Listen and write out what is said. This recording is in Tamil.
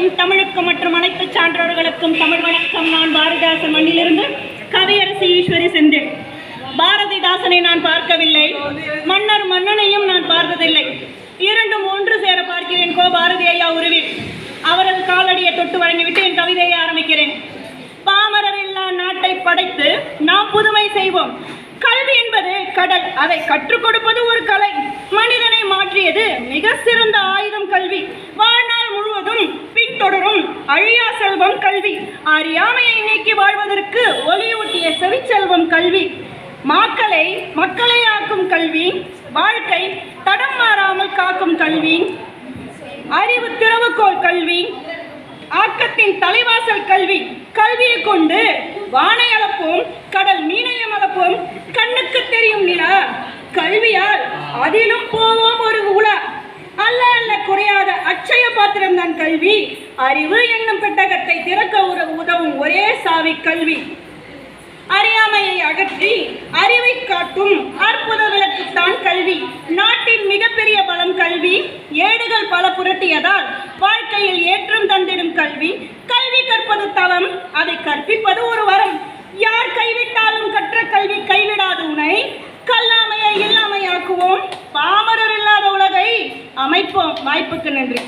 உம் தமிழுக்கும் மற்றும் அனைத்து சான்றோர்களுக்கும் தமிழ் வணக்கம். நான் பாரதிதாசன் மண்ணிலிருந்து கவியரசி ஈஸ்வரி சென்றேன் பாரதிதாசனை நான் பார்க்கவில்லை. மன்னர் மன்னனையும் நான் பார்த்ததில்லை. இரண்டும் ஒன்று சேர பார்க்கிறேன் கோ பாரதி ஐயா உருவில். அவரது காலடியை தொட்டு வழங்கிவிட்டு என் கவிதையை ஆரம்பிக்கிறேன். பாமரர் இல்லா நாட்டை படைத்து நாம் புதுமை செய்வோம். கல்வி என்பது கடல். அதை கற்றுக் கொடுப்பது ஒரு கலை. மனிதனை மாற்றியது மிக சிறந்த அழியா செல்வம் கல்வி. அறியாமையை நீக்கி வாழ்வதற்கு ஒளியூட்டிய செவிச்செல்வம் கல்வி. மாக்களை மக்களை ஆக்கும் கல்வி. வாழ்க்கை தடம் மாறாமல் காக்கும் கல்வி. அறிவு திறவுகோல் கல்வி. ஆக்கத்தின் தலைவாசல் கல்வி. கல்வியை கொண்டு வானை அளப்போம் கடல் மீனையும் அளப்போம் கண்ணுக்கு தெரியும் நிலா கல்வியால் அதிலும் போவோம் ஒரு உலா. அல்ல அல்ல குறையாத அட்சய பாத்திரம் தான் கல்வி. அறிவு என்னும் பெட்டகத்தை திறக்க ஒரு உதவும் ஒரே சாவி கல்வி. அறியாமையை அகற்றி அறிவை காட்டும் அற்புத விளக்குத்தான் கல்வி. நாட்டின் மிகப்பெரிய பலம் கல்வி. ஏடுகள் பல புரட்டியதால் வாழ்க்கையில் ஏற்றம் தந்திடும் கல்வி. கல்வி கற்பது தவம் அதை கற்பிப்பது ஒரு வரம். யார் கைவிட்டாலும் கற்ற கல்வி கைவிடாது உனை. கல்லாமையை இல்லாமையாக்குவோம். பாமரர் இல்லாத உலகை அமைப்போம். வாய்ப்புக்கு நன்றி.